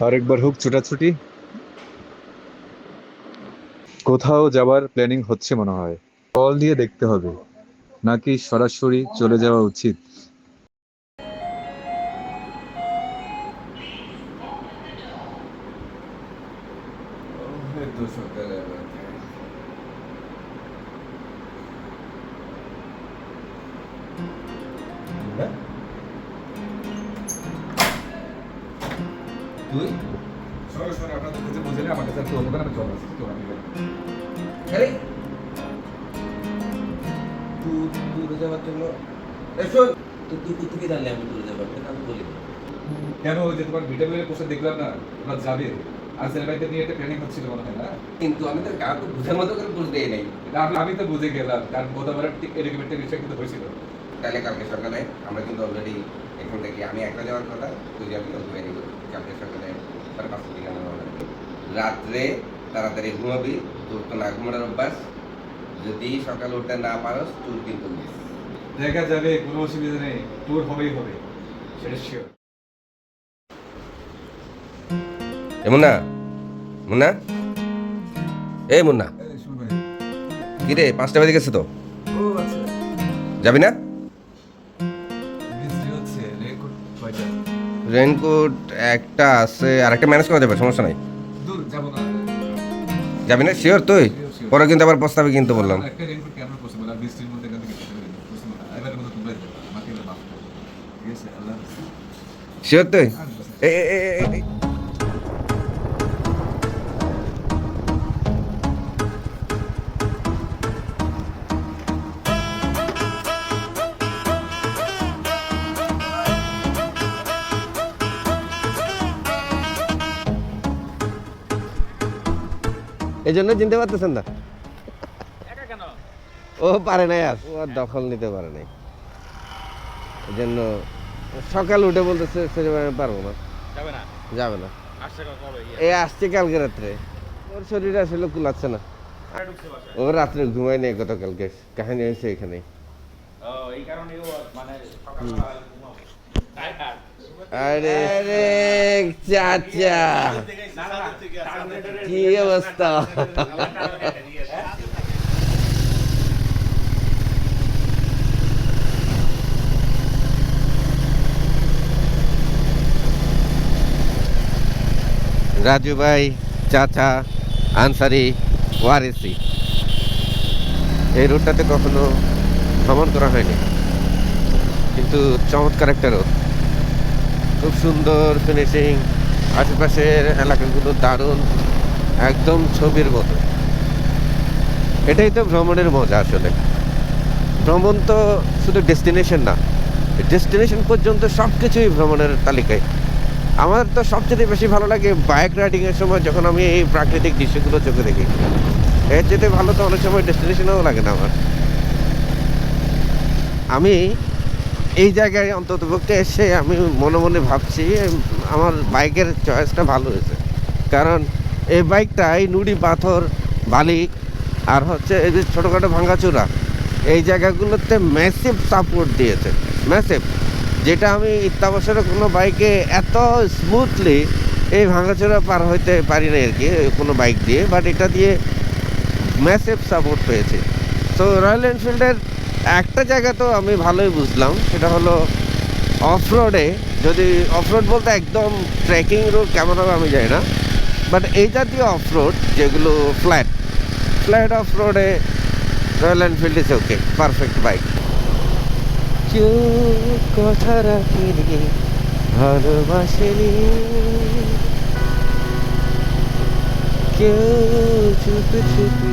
আরেকবার হোক ছুটাছুটি। কোথাও যাবার প্ল্যানিং হচ্ছে মনে হয়। কল দিয়ে দেখতে হবে। নাকি সরাসরি চলে যাওয়া উচিত? তুই ট্যুরে যাওয়ার জন্য। শোন। তুই তুই তুই থেকে জানলে আমি ট্যুরে যাব আমি বলি কেন ওই যে তোমার ভিডিও মেরে দেখলাম না ওরা যাবে? আর সেলিব্রাইতে নিয়ে একটা প্ল্যানিং হচ্ছিল মনে হয় না? কিন্তু আমি তো কাউকে বুঝার মতো করে নেই। এটা আমি- তো বুঝে গেলাম কারণ গতবার ঠিক এরকম একটা বিষয় কিন্তু হয়েছিল। তাহলে কালকে সকালে আমরা কিন্তু অলরেডি এখান থেকে আমি একটা যাওয়ার কথা তুই যাবি বেরিয়ে কালকে সকালে সাড়ে পাঁচটার দিকে আমরা রাত্রে তাড়াতাড়ি ঘুমাবি তোর তো না ঘুমানোর অভ্যাস। যদি সকালে উঠতে না পারস তোর কিন্তু মিস দেখা যাবে কোনো অসুবিধা নেই। ট্যুর হবেই হবে সেটা শিওর এ মুন্না মুন্না? এই মুন্না। কি রে পাঁচটা বাজে গেছে তো? আচ্ছা। যাবি না? রেনকোট একটা আছে আর একটা ম্যানেজ করা যাবে সমস্যা নাই। যাবি না? শিওর তুই। পরে কিন্তু আবার প্রস্তাবে কিন্তু বললাম। শিওর রেনকোট এই জন্য চিনতে পারতেছেন না? ও পারে নাই আর। ও আর দখল নিতে পারে নাই। এই জন্য সকাল উঠে বলতেছে আমি পারব না। যাবে না? যাবে না। ইয়ে। এই আসছে কালকে রাত্রে। ওর শরীর আসলে কুলাচ্ছে না। আরে ঢুকছে বাসায়? ও রাত্রে ঘুমায় নেই গতকালকে। কাহিনী হয়েছে এখানে ও এই কারণেই ও মানে আরে চাচা। রাজু ভাই, চাচা, আনসারি, ওয়ারেসি। এই রোডটাতে কখনো ভ্রমণ করা হয়নি। কিন্তু চমৎকার একটা রোড। খুব সুন্দর ফিনিশিং আশেপাশের এলাকাগুলো দারুণ, একদম ছবির মতো। এটাই তো ভ্রমণের মজা আসলে। ভ্রমণ তো শুধু ডেস্টিনেশন না, ডেস্টিনেশন পর্যন্ত সব কিছুই ভ্রমণের তালিকায়। আমার তো সবচেয়ে বেশি ভালো লাগে বাইক রাইডিংয়ের সময় যখন আমি এই প্রাকৃতিক দৃশ্যগুলো চোখে দেখি। এর যেতে ভালো তো অনেক সময় ডেস্টিনেশনেও লাগে না আমার। আমি এই জায়গায় অন্ততপক্ষে এসে আমি মনে মনে ভাবছি, আমার বাইকের চয়েসটা ভালো হয়েছে। কারণ এই বাইকটা এই নুড়ি, পাথর, বালি, আর হচ্ছে এই যে ছোটোখাটো ভাঙাচোরা, এই জায়গাগুলোতে ম্যাসিভ সাপোর্ট দিয়েছে। ম্যাসিভ যেটা আমি ইত্যাবসরে কোনো বাইকে এত স্মুথলি এই ভাঙাচোরা পার হইতে পারি না আর কি, কোনো বাইক দিয়ে বাট এটা দিয়ে ম্যাসিভ সাপোর্ট পেয়েছি। তো রয়্যাল এনফিল্ডের একটা জায়গা তো আমি ভালোই বুঝলাম, সেটা হলো অফ রোডে যদি অফ রোড বলতে একদম ট্রেকিং রোড কেমন হবে আমি জানি না বাট এই জাতীয় অফ রোড যেগুলো ফ্ল্যাট ফ্ল্যাট অফ রোডে Royal Enfield is okay perfect bike কথা রাখিনি, ভালোবাসেনি। কেউ চুপি চুপি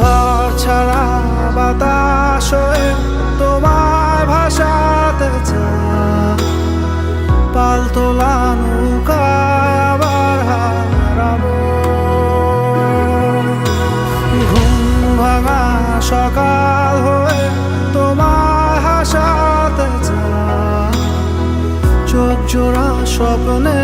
ঘর ছাড়া বাতাস তোমায় ভাসাতে চায়। পালতোলা নৌকায় আবার ঘুম ভাঙা সকাল হয়ে তোমায় হাসাতে চায়। চোখ জোড়া স্বপ্নে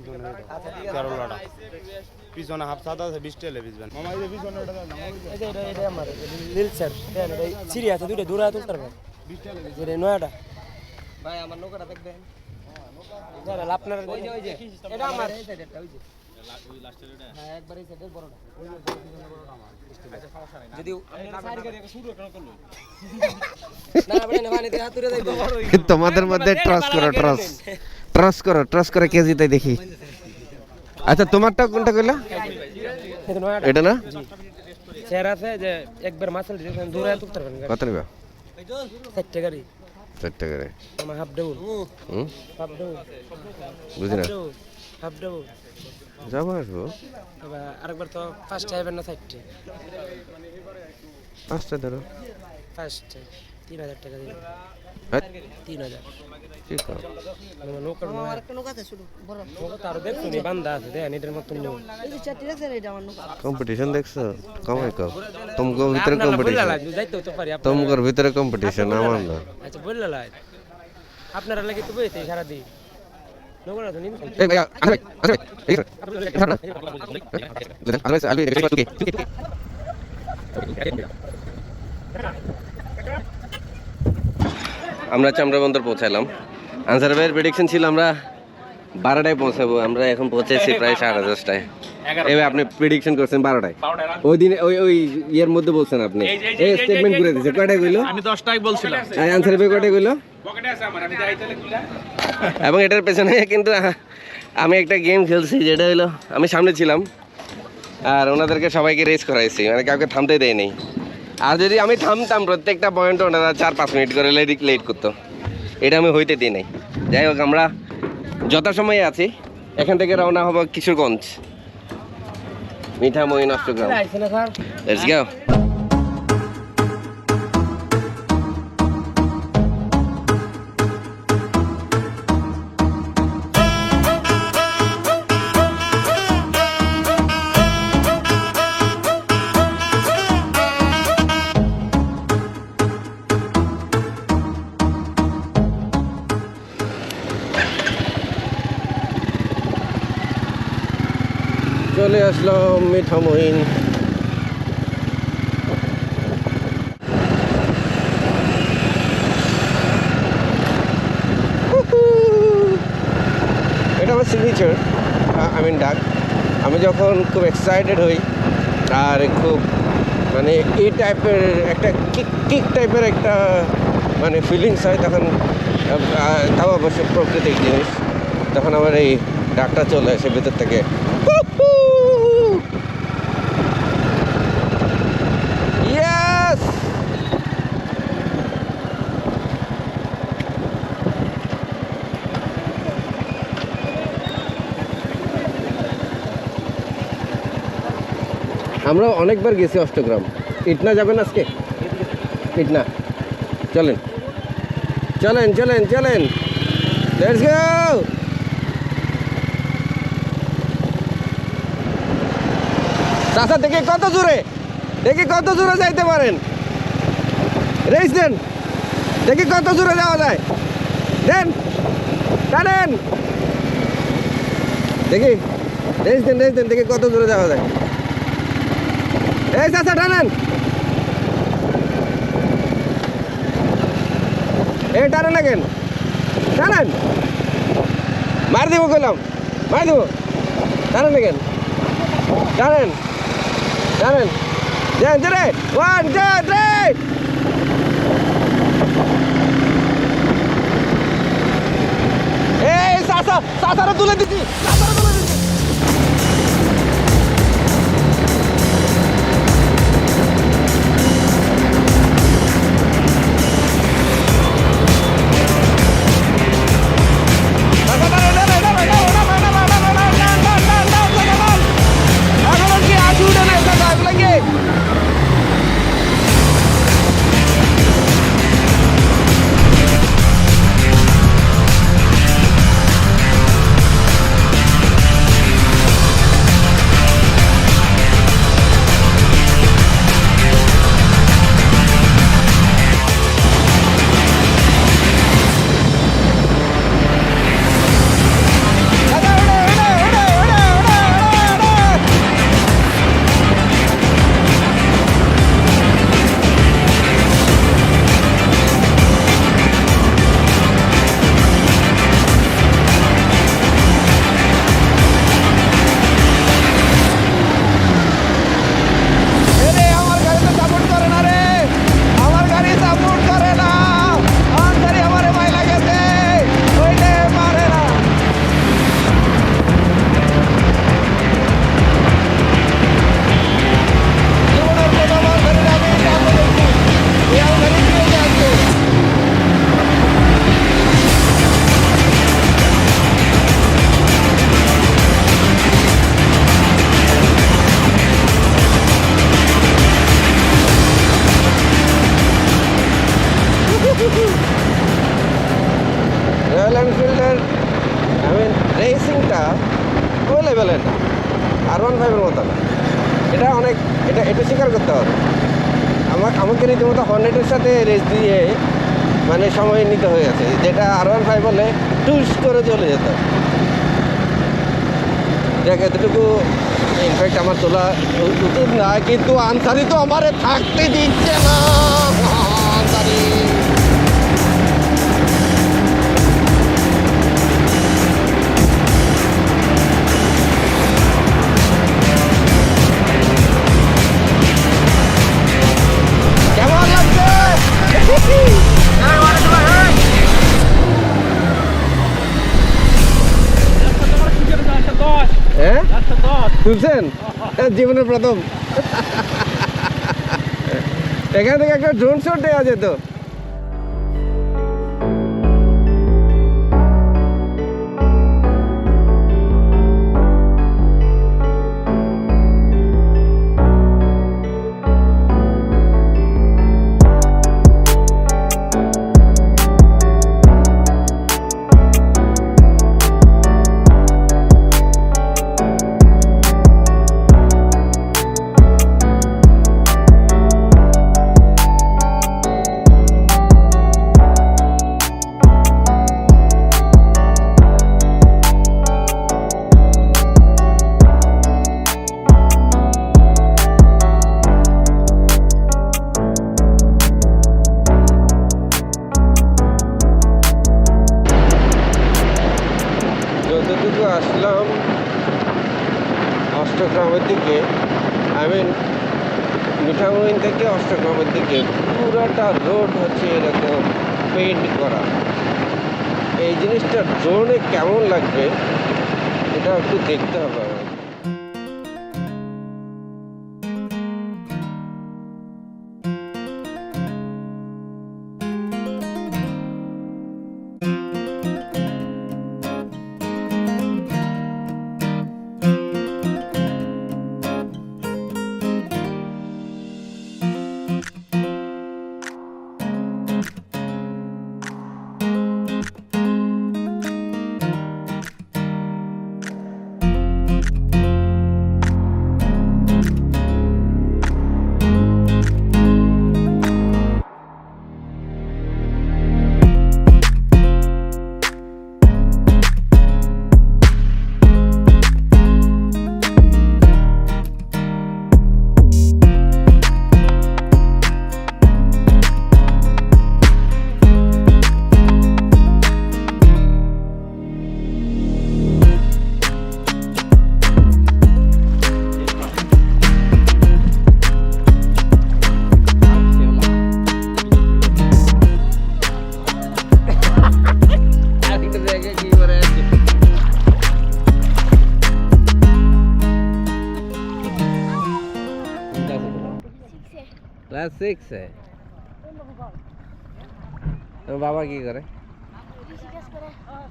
ঠিক পিছনে হাফ সাদা আছে, বিশ টেলে বিছবেন মামা এই পিছনে। আছে দুটো দূরে তুলতে পারবেন এটা নয়াটা ভাই আমার নৌকাটা দেখবেন ভাই তোমাদের মধ্যে ট্রাস করো ট্রাস ট্রাস করো ট্রাস করে কে জিতে দেখি। আচ্ছা তোমারটা কোনটা কইলা? এটা না? স্যার আছে যে একবার দিয়েছেন দূরে তুলতে পারবেন। কত নিবা? চারটে গাড়ি চারটে করে আমার হাফ ডাউন হুম? হাফ ডাউন হাফ ডাউন যাব আসব। আরেকবার তো ফার্স্ট আইবেন না চারটে পাঁচটা ধরো। ফার্স্ট তিন হাজার টাকা দিবেন তিন হাজার কি করো আমার নৌকার নয়া একটা নৌকা আছে ছোট বড় নৌকা তো আরও দেখছ নি বান্ধা আছে দেখেন এটার মতন নেই এই যে চারটি আছে এটা আমার নৌকা কম্পিটিশন দেখছ কমাই কম তোমাকে ভিতরে কম্পিটিশন যাইতে তো পারি আপনারা- তোমার ভিতরে কম্পিটিশন আমার না আচ্ছা বললে লাই আপনারা লাগে তো বইতে সারাদিন নৌকাটা তো নিম এই ভাই আসবে আসবে এই না আসবে আলবি দেখে তুই আমরা চামড়া বন্দর পৌঁছালাম আনসার ভাইয়ের প্রেডিকশন ছিল আমরা বারোটায় পৌঁছাবো আমরা এখন পৌঁছেছি প্রায় সাড়ে দশটায়। এবার আপনি প্রেডিকশন করছেন বারোটায়। ওই দিন ওই ওই ইয়ের মধ্যে বলছেন আপনি। এই স্টেটমেন্ট করে দিয়েছে কয়টায় কইলো? আমি দশটায় বলছিলাম। আনসার ভাই কয়টায় খুলে। এবং এটার পেছনে কিন্তু আমি একটা গেম খেলছি যেটা হলো আমি সামনে ছিলাম আর ওনাদেরকে সবাইকে রেস করাইছি মানে কাউকে থামতে দেয় নেই আর যদি আমি থামতাম প্রত্যেকটা পয়েন্ট ওনারা চার পাঁচ মিনিট করে লেট লেট করতো। এটা আমি হইতে দিই নাই। যাই হোক আমরা যথাসময়ে আছি। এখান থেকে রওনা হব কিশোরগঞ্জ। মিঠাময়ী মহিন অষ্টগ্রাম না লেটস গো চলে আসলো মিঠামহিন এটা আমার সিগনেচার আই মিন ডাক আমি যখন খুব এক্সাইটেড হই, আর খুব মানে এই টাইপের একটা কিক কিক টাইপের একটা মানে ফিলিংস হয়, তখন তাও অবশ্য প্রকৃতিক জিনিস। তখন আমার এই ডাকটা চলে আসে ভেতর থেকে। আমরা অনেকবার গেছি অষ্টগ্রাম। ইটনা যাবেন আজকে? ইটনা। চলেন। চলেন চলেন চলেন। লেটস গো দেখি কত জোরে দেখি কত জোরে যাইতে পারেন। রেস দেন। দেখি কত জোরে যাওয়া যায়। দেন। টানেন। দেখি। রেস দেন রেস দেন। দেখি কত জোরে যাওয়া যায়। এই চাচা, টানেন। এই টানেন না কেন? টানেন। মার দিব কইলাম। মার দিব। টানেন না কেন? টানেন। টানেন। দেন জোরে ওয়ান টু থ্রি এই চাচা, চাচারা তুলে দিচ্ছি চাচারা আমাকে রীতিমতো হর্নেটের সাথে রেস দিয়ে মানে সময় নিতে হয়ে গেছে যেটা আর ওয়ান ফাইভ হলে টুস করে চলে যেত। দেখ, এতটুকু ইনফ্যাক্ট আমার তোলা উচিত না কিন্তু আনসারি তো আমার থাকতে দিচ্ছে না। তুলছেন হ্যাঁ, জীবনের প্রথম। এখান থেকে একটা ড্রোন শট দেওয়া যেত। সিক্সে ক্লাস সিক্সে তোমার বাবা কি করে?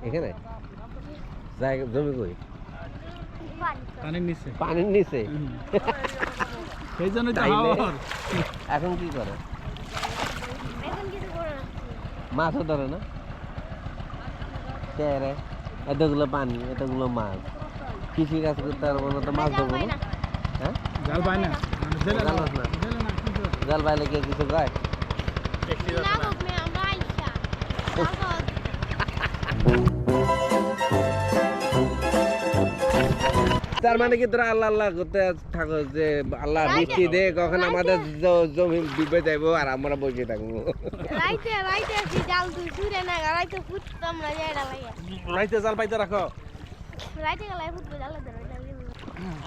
এখানে? জায়গা জমি কই? পানির নিচে। পানির নিচে? সেই তাইলে? এখন কি করে? মাছও ধরে না? কে এতগুলো পানি এতগুলো মাছ। কৃষি কাজ করতে পারব না তো মাছ ধরবো না। হ্যাঁ? জাল পায় না। জেলে জাল জাল বাইলে কে কিছু গায় আমরা তার মানে কি তোরা আল্লাহ আল্লাহ করতে থাকো যে আল্লাহ বৃষ্টি দে কখন আমাদের জমি ডুবে যাইবো আর আমরা বসে থাকব। রাইতে রাইতে জাল তুই না রাইতে ফুটতাম না জায়গা লাগে রাইতে জাল পাইতে রাখো। রাইতে গেলে ফুটবে জাল ধরে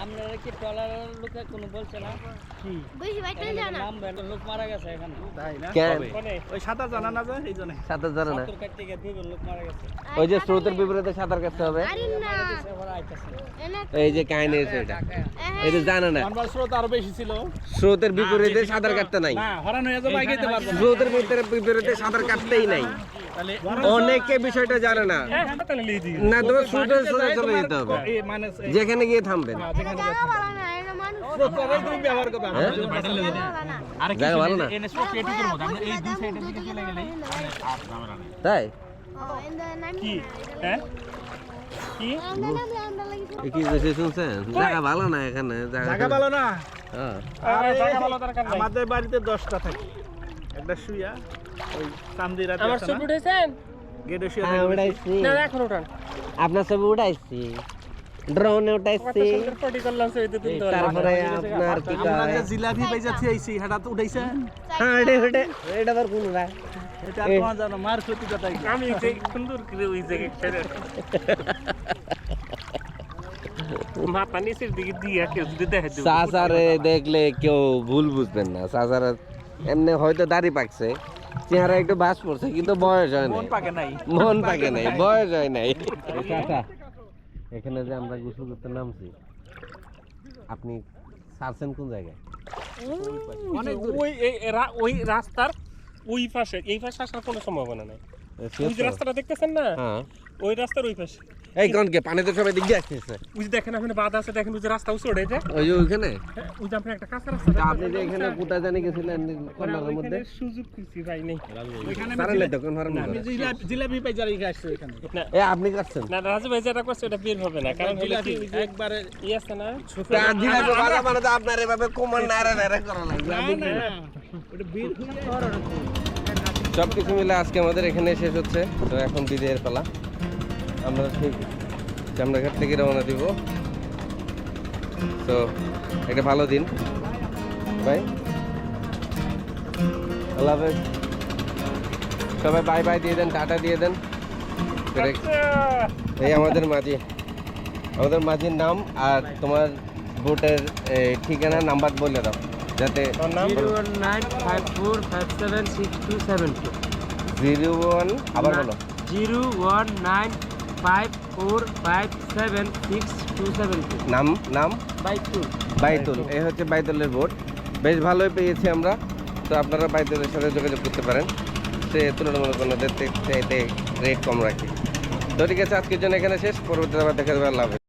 আপনারা কি ট্রলারের লোকে কোনো বলছে না? ওই যে স্রোতের বিপরীতে সাঁতার কাটতে হবে। এই যে কাহিনী এটা। এই যে জানে না। আমার স্রোত আরও বেশি ছিল। স্রোতের বিপরীতে সাঁতার কাটতে নাই। হয়ে স্রোতের বিপরীতে সাঁতার কাটতেই নাই। অনেকে বিষয়টা জানে না। না তোমার স্রোতের সাথে চলে যেতে হবে। মানে যেখানে গিয়ে থামবেন। এটা জায়গা ভালো না তাই? জায়গা ভালো না এখানে জায়গা ভালো না আমাদের বাড়িতে দশটা থাকে একটা শুয়া ওই রাতে আমার ছবি উঠেছেন গেটে শুয়ে উঠাইছি না এখন উঠান। আপনার ছবি উঠাইছি। ড্রোনে উঠাইছি। ফটি করলাম ছবিতে তুলতে পারলাম তারপরে আপনার কি আমরা কয়? যে জিলাপি পাইজা থিয়েছি সেটা তো উঠাইছেন হ্যাঁ এটা এটা এটা আবার কোন রায়? এটা আর তোমার জানো মার ক্ষতি কথাই আমি যে সুন্দর করে ওই জায়গায় ছেড়ে মাথা নিচের দিকে দিয়ে কেউ যদি দেখে দেবো চাচারে দেখলে কেউ ভুল বুঝবেন না। চাচারা এমনি হয়তো দাড়ি পাকছে চেহারা একটু বাস পড়ছে কিন্তু বয়স হয় মন নাই পাকে নাই। মন পাকে নাই বয়স হয় নাই। চাচা এখানে যে আমরা গোসল করতে নামছি আপনি সারছেন কোন জায়গায়? মানে ওই ওই রাস্তার ওই পাশে এই পাশে আসার কোনো সম্ভাবনা নাই। ওই যে রাস্তাটা দেখতেছেন না? হ্যাঁ। ওই রাস্তার ওই পাশে। এই কোনকে পানি তো সবাই দিক দিয়ে আসতেছে। ওই দেখেন আপনি বাদ আছে দেখেন ওই যে রাস্তা উচড়ে এটা ওই যে ওইখানে? হ্যাঁ, ওই যে আপনি একটা কাঁচা রাস্তা তা আপনি যে এখানে কোথায় জানি গেছিলেন কর্নারের মধ্যে। সুযোগ খুঁজছি ভাই নেই। হারাম আমি জিলাপি জিলাপি পাইজা রেখে আসছি ওইখানে। এ আপনি কাটছেন? না রাজু ভাই যেটা করছে ওটা বের হবে না কারণ হলো কি একবারে ই আছে না তা জিলাপি বাড়া মানে তো আপনার এভাবে কোমর নাড়া নাড়া করা লাগবে। ওটা বীর হয়ে সব কিছু মিলে আজকে আমাদের এখানে শেষ হচ্ছে তো এখন বিদায়ের পালা। আমরা ঠিক জামরাঘাট থেকে রওনা দিব। তো একটা ভালো দিন। বাই আল্লাহ হাফেজ। সবাই বাই বাই দিয়ে দেন টাটা দিয়ে দেন। এই আমাদের মাঝি। আমাদের মাঝির নাম আর তোমার ভোটের এ, ঠিকানা নাম্বার বলে দাও যাতে zero one nine five four five seven six two seven zero one আবার বলো। Zero one nine five four five seven six two seven নাম নাম? বাইতুল। বাইতুল এই হচ্ছে বাইতুলের ভোট বেশ ভালোই পেয়েছি আমরা। তো আপনারা বাইতুলের সাথে যোগাযোগ করতে পারেন। সে তুলনামূলক অন্যদের রেট কম রাখে। তো ঠিক আছে আজকের জন্য এখানে শেষ। পরবর্তীতে আবার দেখা যাবে আল্লাহ।